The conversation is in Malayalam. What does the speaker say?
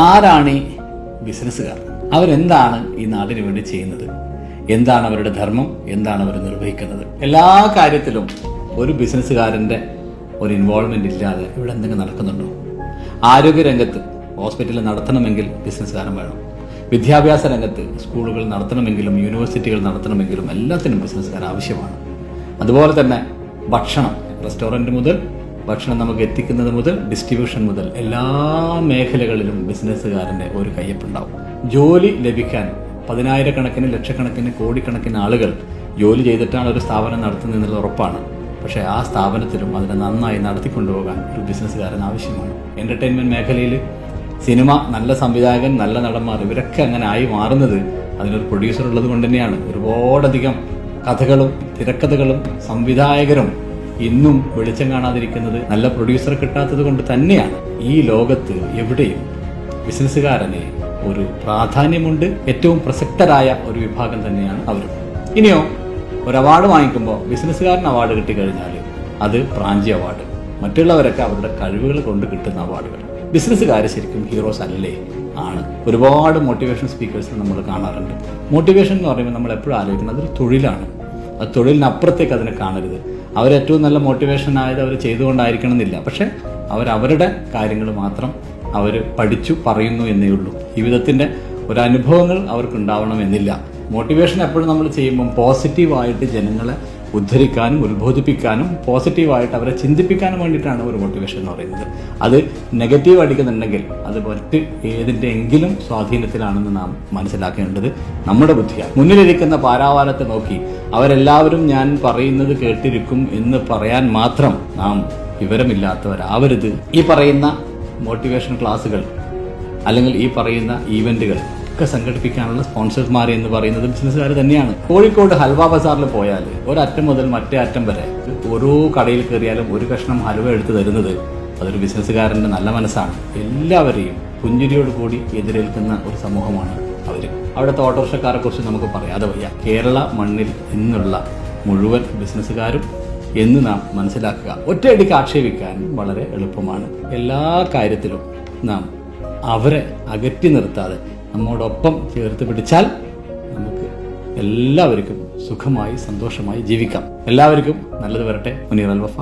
ആരാണ് ഈ ബിസിനസ്സുകാർ? അവരെന്താണ് ഈ നാടിന് വേണ്ടി ചെയ്യുന്നത്? എന്താണ് അവരുടെ ധർമ്മം? എന്താണ് അവർ നിർവഹിക്കുന്നത്? എല്ലാ കാര്യത്തിലും ഒരു ബിസിനസ്സുകാരന്റെ ഒരു ഇൻവോൾവ്മെന്റ് ഇല്ലാതെ ഇവിടെ എന്തെങ്കിലും നടക്കുന്നുണ്ടോ? ആരോഗ്യരംഗത്ത് ഹോസ്പിറ്റൽ നടത്തണമെങ്കിൽ ബിസിനസ്സുകാരൻ വേണം. വിദ്യാഭ്യാസ രംഗത്ത് സ്കൂളുകൾ നടത്തണമെങ്കിലും യൂണിവേഴ്സിറ്റികൾ നടത്തണമെങ്കിലും എല്ലാത്തിനും ബിസിനസ്സുകാർ ആവശ്യമാണ്. അതുപോലെ തന്നെ ഭക്ഷണം. റെസ്റ്റോറന്റ് മുതൽ ഭക്ഷണം നമുക്ക് എത്തിക്കുന്നത് മുതൽ ഡിസ്ട്രിബ്യൂഷൻ മുതൽ എല്ലാ മേഖലകളിലും ബിസിനസ്സുകാരന്റെ ഒരു കയ്യപ്പുണ്ടാവും. ജോലി ലഭിക്കാൻ പതിനായിരക്കണക്കിന് ലക്ഷക്കണക്കിന് കോടിക്കണക്കിന് ആളുകൾ ജോലി ചെയ്തിട്ടാണ് ഒരു സ്ഥാപനം നടത്തുന്നത് എന്നുള്ള ഉറപ്പാണ്. പക്ഷേ ആ സ്ഥാപനത്തിലും അതിനെ നന്നായി നടത്തിക്കൊണ്ടുപോകാൻ ഒരു ബിസിനസ്സുകാരൻ ആവശ്യമാണ്. എന്റർടൈൻമെന്റ് മേഖലയിൽ സിനിമ നല്ല സംവിധായകൻ നല്ല നടന്മാർ ഇവരൊക്കെ അങ്ങനെ ആയി മാറുന്നത് അതിനൊരു പ്രൊഡ്യൂസർ ഉള്ളത് കൊണ്ട് തന്നെയാണ്. ഒരുപാടധികം കഥകളും തിരക്കഥകളും സംവിധായകരും ഇന്നും വെളിച്ചം കാണാതിരിക്കുന്നത് നല്ല പ്രൊഡ്യൂസർ കിട്ടാത്തത് കൊണ്ട് തന്നെയാണ്. ഈ ലോകത്ത് എവിടെയും ബിസിനസ്സുകാരന് ഒരു പ്രാധാന്യമുണ്ട്. ഏറ്റവും പ്രസക്തരായ ഒരു വിഭാഗം തന്നെയാണ് അവർ ഇനിയോ ഒരു അവാർഡ് വാങ്ങിക്കുമ്പോൾ ബിസിനസ്സുകാരൻ അവാർഡ് കിട്ടിക്കഴിഞ്ഞാൽ അത് പ്രാഞ്ചി അവാർഡ് മറ്റുള്ളവരൊക്കെ അവരുടെ കഴിവുകൾ കൊണ്ട് കിട്ടുന്ന അവാർഡുകൾ ബിസിനസ്സുകാർ ശരിക്കും ഹീറോസ് അല്ലേ? ആണ്. ഒരുപാട് മോട്ടിവേഷൻ സ്പീക്കേഴ്സ് നമ്മൾ കാണാറുണ്ട്. മോട്ടിവേഷൻ എന്ന് പറയുമ്പോൾ നമ്മൾ എപ്പോഴും ആലോചിക്കുന്നത് അതൊരു തൊഴിലാണ്. തൊഴിലിനപ്പുറത്തേക്ക് അതിനെ കാണരുത്. അവരേറ്റവും നല്ല മോട്ടിവേഷൻ ആയത് അവർ ചെയ്തുകൊണ്ടായിരിക്കണം എന്നില്ല പക്ഷെ അവരവരുടെ കാര്യങ്ങൾ മാത്രം അവർ പഠിച്ചു പറയുന്നു എന്നേ ഉള്ളൂ. ജീവിതത്തിന്റെ ഒരു അനുഭവങ്ങൾ അവർക്ക് ഉണ്ടാവണമെന്നില്ല മോട്ടിവേഷൻ എപ്പോഴും നമ്മൾ ചെയ്യുമ്പം പോസിറ്റീവായിട്ട് ജനങ്ങളെ ഉദ്ധരിക്കാനും ഉത്ബോധിപ്പിക്കാനും പോസിറ്റീവായിട്ട് അവരെ ചിന്തിപ്പിക്കാനും വേണ്ടിയിട്ടാണ് ഒരു മോട്ടിവേഷൻ എന്ന് പറയുന്നത്. അത് നെഗറ്റീവ് അടിക്കുന്നുണ്ടെങ്കിൽ അത് മറ്റ് ഏതിന്റെ എങ്കിലും സ്വാധീനത്തിലാണെന്ന് നാം മനസ്സിലാക്കേണ്ടത് നമ്മുടെ ബുദ്ധിയാണ് മുന്നിലിരിക്കുന്ന പാരാവാരത്തെ നോക്കി അവരെല്ലാവരും ഞാൻ പറയുന്നത് കേട്ടിരിക്കും എന്ന് പറയാൻ മാത്രം നാം വിവരമില്ലാത്തവരാവരുത്. ഈ പറയുന്ന മോട്ടിവേഷൻ ക്ലാസ്സുകൾ അല്ലെങ്കിൽ ഈ പറയുന്ന ഈവന്റുകൾ ഒക്കെ സംഘടിപ്പിക്കാനുള്ള സ്പോൺസർമാർ എന്ന് പറയുന്നത് ബിസിനസ്സുകാർ തന്നെയാണ്. കോഴിക്കോട് ഹൽവ ബസാറിൽ പോയാൽ ഒരറ്റം മുതൽ മറ്റേ അറ്റം വരെ ഓരോ കടയിൽ കയറിയാലും ഒരു കഷ്ണം ഹൽവ എടുത്തു തരുന്നത് അതൊരു ബിസിനസ്സുകാരന്റെ നല്ല മനസ്സാണ്. എല്ലാവരെയും പുഞ്ചിരിയോട് കൂടി എതിരേൽക്കുന്ന ഒരു സമൂഹമാണ് അവർ അവിടുത്തെ ഓട്ടോറിക്ഷക്കാരെ കുറിച്ച് നമുക്ക് പറയാതെ വയ്യ. കേരള മണ്ണിൽ നിന്നുള്ള മുഴുവൻ ബിസിനസ്സുകാരും എന്ന് നാം മനസ്സിലാക്കുക. ഒറ്റയടിക്ക് ആക്ഷേപിക്കാൻ വളരെ എളുപ്പമാണ്. എല്ലാ കാര്യത്തിലും നാം അവരെ അകറ്റി നിർത്താതെ നമ്മോടൊപ്പം ചേർത്ത് പിടിച്ചാൽ നമുക്ക് എല്ലാവർക്കും സുഖമായി സന്തോഷമായി ജീവിക്കാം. എല്ലാവർക്കും നല്ലത് വരട്ടെ. മുനീർ അൽ വഫ